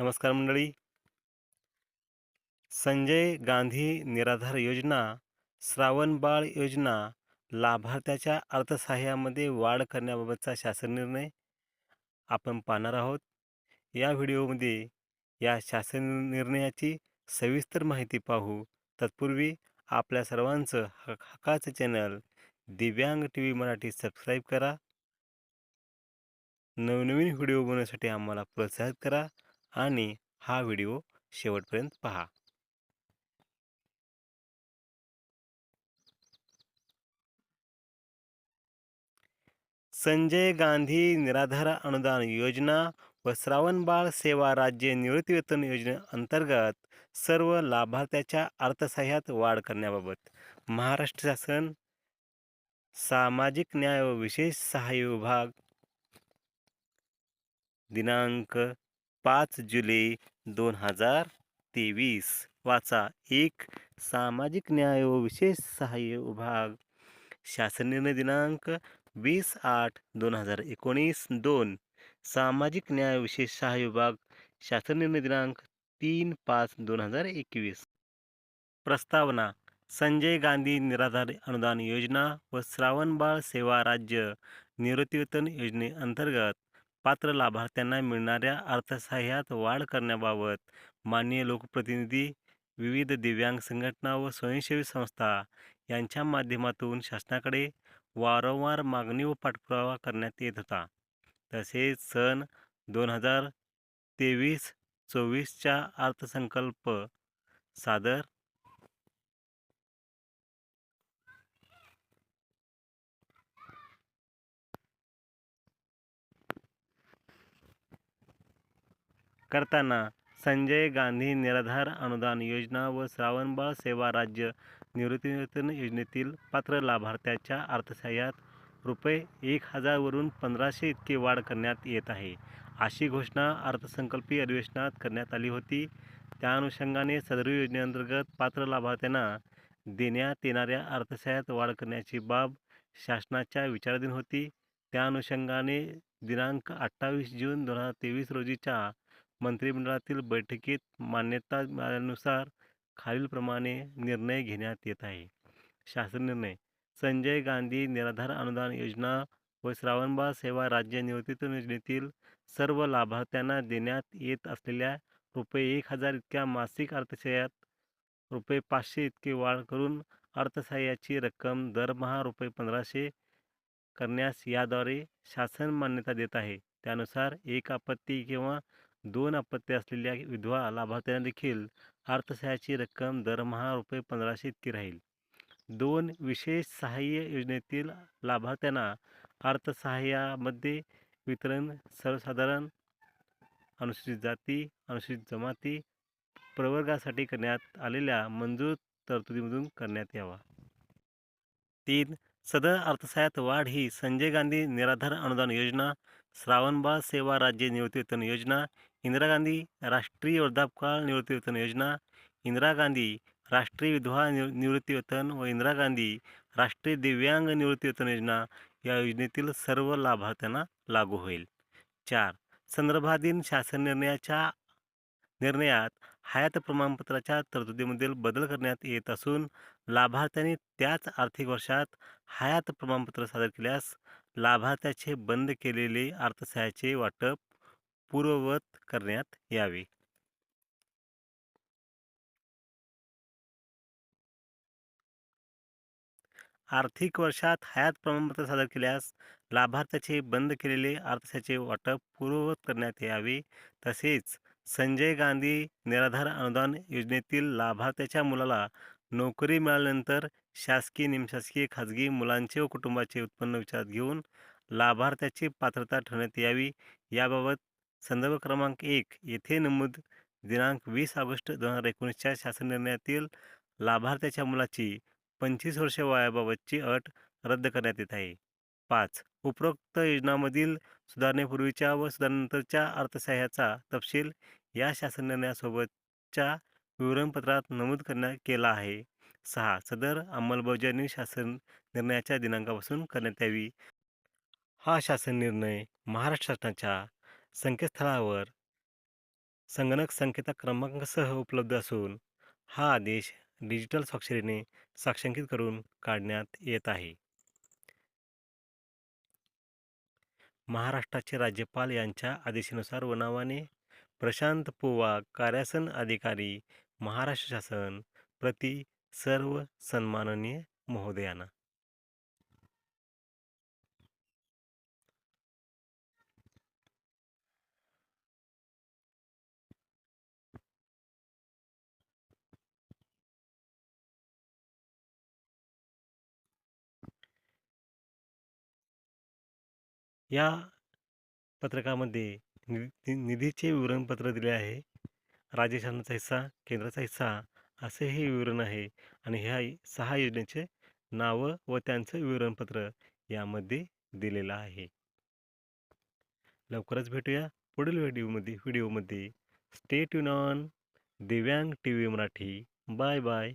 नमस्कार मंडळी. संजय गांधी निराधार योजना, श्रावणबाळ योजना, लाभार्थ्याच्या अर्थसहाय्यामध्ये वाढ करण्याबाबतचा शासन निर्णय आपण पाहणार आहोत. या व्हिडिओमध्ये या शासन निर्णयाची सविस्तर माहिती पाहू. तत्पूर्वी आपल्या सर्वांचं हक हकाचं channel Divyang T V Marathi subscribe करा. नवनवीन व्हिडिओ बनवण्यासाठी आम्हाला प्रोत्साहित करा आणि हा व्हिडिओ शेवटपर्यंत पहा. संजय गांधी निराधार अनुदान योजना व श्रावणबाळ सेवा राज्य निवृत्तीवेतन योजनेअंतर्गत सर्व लाभार्थ्याच्या अर्थसहाय्यात वाढ करण्याबाबत महाराष्ट्र शासन सामाजिक न्याय व विशेष सहाय्य विभाग दिनांक पाच जुलै दोन हजार तेवीस. वाचा एक सामाजिक न्याय व विशेष सहाय्य विभाग. शासन निर्णय दिनांक वीस आठ दोन हजार एकोणीस दोन. सामाजिक न्याय विशेष सहाय्य विभाग. शासन निर्णय दिनांक तीन पाच दोन हजार एकवीस. प्रस्तावना संजय गांधी निराधार अनुदान योजना व श्रावणबाळ सेवा राज्य निवृत्तीवेतन योजनेअंतर्गत पात्र लाभार्थ्यांना मिळणाऱ्या अर्थसहाय्यात वाढ करण्याबाबत माननीय लोकप्रतिनिधी विविध दिव्यांग संघटना व स्वयंसेवी संस्था यांच्या माध्यमातून शासनाकडे वारंवार मागणी व पाठपुरावा करण्यात येत होता. तसेच सन दोन हजार तेवीस चोवीसच्या अर्थसंकल्प सादर करताना संजय गांधी निराधार अनुदान योजना व श्रावणबाळ सेवा राज्य निवृत्तीवेतन योजनेतील पात्र लाभार्थ्याच्या अर्थसहाय्यात रुपये एक हजारवरून पंधराशे इतके वाढ करण्यात येत आहे अशी घोषणा अर्थसंकल्पीय अधिवेशनात करण्यात आली होती. त्या अनुषंगाने सदर योजनेअंतर्गत पात्र लाभार्थ्यांना देण्यात येणाऱ्या अर्थसहाय्यात वाढ करण्याची बाब शासनाच्या विचाराधीन होती. त्या अनुषंगाने दिनांक अठ्ठावीस जून दोन हजार तेवीस रोजीच्या मंत्रिमंडळातील बैठकीत मान्यता मिळाल्यानुसार खालीलप्रमाणे निर्णय घेण्यात येत आहे. शासन निर्णय संजय गांधी निराधार अनुदान योजना व श्रावणबाळ सेवा राज्य निवृत्तीवेतन योजनेतील सर्व लाभार्थ्यांना देण्यात येत असलेल्या रुपये एक हजार इतक्या मासिक अर्थसहाय्यात रुपये पाचशे इतकी वाढ करून अर्थसहाय्याची रक्कम दरमहा रुपये पंधराशे करण्यास याद्वारे शासन मान्यता देत आहे. त्यानुसार एक आपत्ती किंवा दोन अपत्य असलेल्या विधवा लाभार्थ्यांना देखील अर्थसहाय्याची रक्कम दरमहा रुपये पंधराशे इतकी राहील. दोन विशेष सहाय्य योजनेतील लाभार्थ्यांना अर्थसहाय्यामध्ये वितरण सर्वसाधारण, अनुसूचित जाती, अनुसूचित जमाती प्रवर्गासाठी करण्यात आलेल्या मंजूर तरतुदीमधून करण्यात यावा. तीन सदर अर्थसहाय्यात वाढ ही संजय गांधी निराधार अनुदान योजना, श्रावणबाळ सेवा राज्य निवृत्तीवेतन योजना, इंदिरा गांधी राष्ट्रीय वृद्धापकाळ निवृत्तीवेतन योजना, इंदिरा गांधी राष्ट्रीय विधवा निवृत्तीवेतन व इंदिरा गांधी राष्ट्रीय दिव्यांग निवृत्तीवेतन योजना या योजनेतील सर्व लाभार्थ्यांना लागू होईल. चार संदर्भाधीन शासन निर्णयाच्या निर्णयात हयात प्रमाणपत्राच्या तरतुदीमध्ये बदल करण्यात येत असून लाभार्थ्यांनी त्याच आर्थिक वर्षात हयात प्रमाणपत्र सादर केल्यास लाभार्थ्याचे बंद केलेले अर्थसहाय्याचे वाटप पूर्ववत करण्यात यावे. आर्थिक वर्षात हयात प्रमाणपत्र सादर केल्यास लाभार्थ्याचे बंद केलेले अर्थसाचे वाटप पूर्ववत करण्यात यावे. तसेच संजय गांधी निराधार अनुदान योजनेतील लाभार्थ्याच्या मुलाला नोकरी मिळाल्यानंतर शासकीय, निमशासकीय, खाजगी मुलांचे व कुटुंबाचे उत्पन्न विचारात घेऊन लाभार्थ्याची पात्रता ठरण्यात यावी. याबाबत संदर्भ क्रमांक एक येथे नमूद दिनांक वीस ऑगस्ट दोन हजार एकोणीसच्या शासन निर्णयातील लाभार्थ्याच्या मुलाची पंचवीस वर्ष वयाबाबतची अट रद्द करण्यात येत आहे. पाच उपरोक्त योजनांमधील सुधारणेपूर्वीच्या व सुधारणेनंतरच्या अर्थसहाय्याचा तपशील या शासन निर्णयासोबतच्या विवरणपत्रात नमूद करण्यात केला आहे. सहा सदर अंमलबजावणी शासन निर्णयाच्या दिनांकापासून करण्यात यावी. हा शासन निर्णय महाराष्ट्र शासनाच्या संकेतस्थळावर संगणक संकेता क्रमांकासह उपलब्ध असून हा आदेश डिजिटल स्वाक्षरीने साक्षांकित करून काढण्यात येत आहे महाराष्ट्राचे राज्यपाल यांच्या आदेशानुसार व नावाने प्रशांत पोवा कार्यासन अधिकारी महाराष्ट्र शासन प्रति सर्व सन्माननीय महोदयांना. या पत्रकामध्ये निधीचे विवरणपत्र दिले आहे. राज्य शासनाचा हिस्सा केंद्राचा हिस्सा असे हे. विवरण आहे आणि ह्या सहा योजनेचे नावं व त्यांचं विवरणपत्र यामध्ये दिलेलं आहे. लवकरच भेटूया पुढील व्हिडिओमध्ये व्हिडिओमध्ये. Stay tune on Divyang T V Marathi. Bye bye.